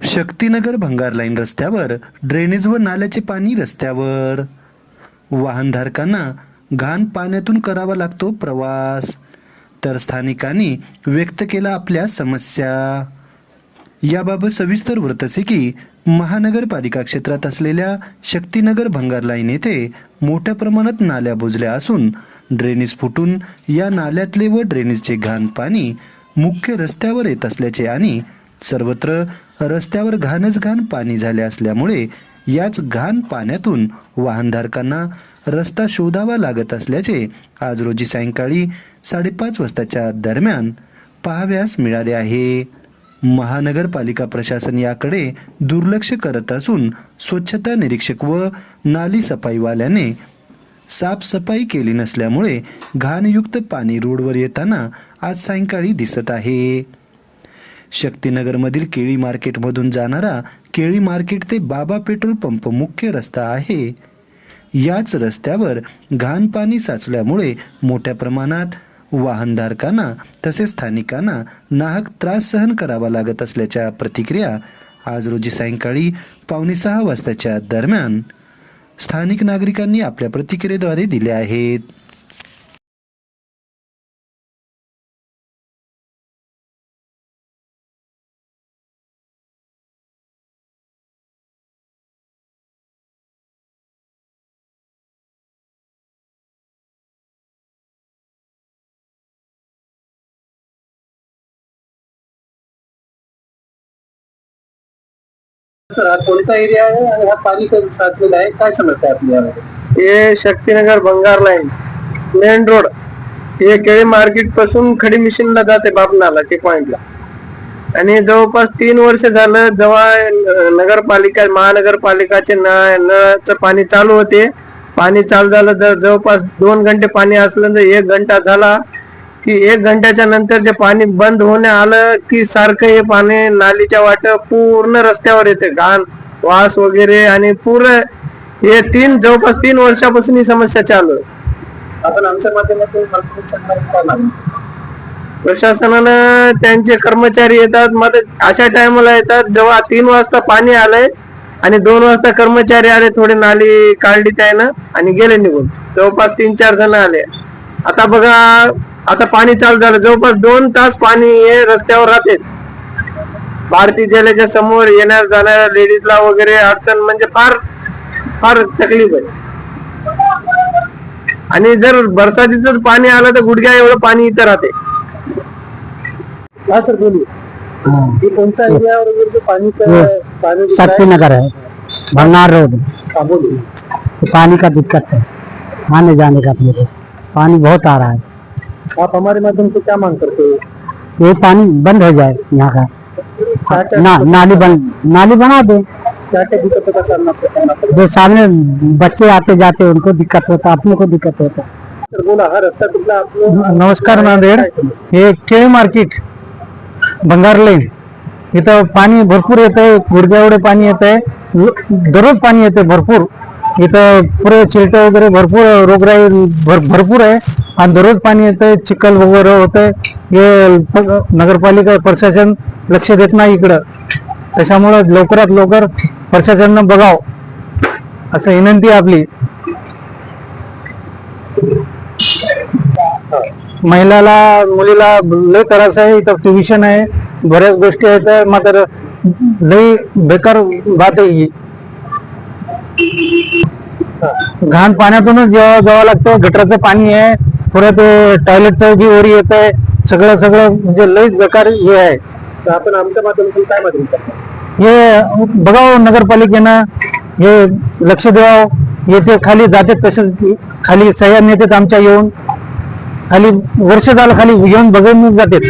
शक्तीनगर भंगार लाईन रस्त्यावर ड्रेनेज व नाल्याचे पाणी रस्त्यावर. वाहनधारकांना घाण पाण्यातून करावा लागतो प्रवास. तर स्थानिकांनी व्यक्त केला आपल्या समस्या. याबाबत सविस्तर वृत्त असे की महानगरपालिका क्षेत्रात असलेल्या शक्तीनगर भंगार लाईन येथे मोठ्या प्रमाणात नाल्या बुजल्या असून ड्रेनेज फुटून या नाल्यातले व ड्रेनेजचे घाण पाणी मुख्य रस्त्यावर येत असल्याचे आणि सर्वत्र रस्त्यावर घाणच घाण पाणी झाले असल्यामुळे याच घाण पाण्यातून वाहनधारकांना रस्ता शोधावा लागत असल्याचे आज रोजी सायंकाळी साडेपाच वाजताच्या दरम्यान पाहाव्यास मिळाले आहे. महानगरपालिका प्रशासन याकडे दुर्लक्ष करत असून स्वच्छता निरीक्षक व नाली सफाईवाल्याने साफसफाई केली नसल्यामुळे घाणयुक्त पाणी रोडवर येताना आज सायंकाळी दिसत आहे. शक्तीनगरमधील केळी मार्केटमधून जाणारा केळी मार्केट ते बाबा पेट्रोल पंप मुख्य रस्ता आहे. याच रस्त्यावर घाण पाणी साचल्यामुळे मोठ्या प्रमाणात वाहनधारकांना तसेच स्थानिकांना नाहक त्रास सहन करावा लागत असल्याच्या प्रतिक्रिया आज रोजी सायंकाळी पावणे सहा वाजताच्या दरम्यान स्थानिक नागरिकांनी आपल्या प्रतिक्रियेद्वारे दिल्या आहेत. सर हा कोणता एरिया आहे आणि हा पाणी कधी साचलेला आहे? काय समस्या आहे आपली यामध्ये? हे शक्तीनगर भंगार लाईन मेन रोड हे केळी मार्केटपासून खडी मिशीनला जाते बापनाला टी पॉइंटला आणि जवळपास तीन वर्ष झालं जेव्हा अं, नगरपालिका महानगरपालिकाचे नळ नळाचं पाणी चालू होते. पाणी चालू झालं तर जवळपास दोन घंटे पाणी असलं तर एक घंटा झाला. की एक घंट्याच्या नंतर जे पाणी बंद होणे आलं की सारखं हे पाणी नालीच्या वाट पूर्ण रस्त्यावर येते. घाण वास वगैरे आणि पूर्ण हे तीन जवळपास तीन वर्षापासून ही समस्या चालू आहे. आपण आमच्या माध्यमातून प्रशासनानं त्यांचे कर्मचारी येतात मग अशा टायमाला येतात जेव्हा तीन वाजता पाणी आलंय आणि दोन वाजता कर्मचारी आले थोडे नाली काढली त्यानं आणि गेले निघून. जवळपास तीन चार जण आले. आता बघा आता पाणी चालू झालं. जवळपास दोन तास पाणी हे रस्त्यावर राहते. भारती जलेच्या समोर येणार जाणाऱ्या लेडीजला वगैरे अडचण म्हणजे फार फार तकलीफ आहे. आणि जर बरसातीच पाणी आलं तर गुडघ्या एवढं पाणी इथं राहते. हा सर बोलू. हे कोणता एरिया और जो पानी का पानी दिख रहा शक्ति नगर है भंगार रोड. है तो पानी का दिक्कत है आने जाने का को पानी बहुत आ रहा है. आप हमारे माध्यम से क्या मांग करते हो? ये पानी बंद हो जाए यहाँ का। क्या क्या ना नाली बन नाली बना दे। क्या क्या दिक्कतों का सामना जो सामने बच्चे आते जाते उनको दिक्कत होता अपने को दिक्कत होता। सर बोला रस्ता कुठला आपलं नमस्कार नांदेड हे केळी मार्केट भंगार लेन। इथं पाणी भरपूर येत आहे गुडघ्या एवढे पाणी येत आहे दररोज पाणी येते भरपूर। इथं पुरे चिलट वगैरे भरपूर रोगराई भर भरपूर आहे. आणि दररोज पाणी येतंय आहे चिखल वगैरे होतं आहे हे नगरपालिका प्रशासन लक्ष देत नाही इकडं. त्याच्यामुळं लवकरात लवकर प्रशासनानं बघावं. असं विनंती आपली. महिलाला मुलीला लय त्रास आहे इथं ट्युशन आहे. बऱ्याच गोष्टी आहेत मात्र लय बेकार बात आहे ही. घाण पाण्यातूनच जेव्हा जावं लागतं गटराचं पाणी आहे परत टॉयलेटचं बी ओरी येत आहे सगळं सगळं म्हणजे लय बेकार हे आहे. तर आपण आमच्या माध्यमातून काय मागणी करतो? हे बघावं नगरपालिकेनं हे लक्ष द्यावं येते खाली जाते तसेच खाली सह्या नेतात आमच्या येऊन. खाली वर्ष झालं खाली येऊन बघून जातात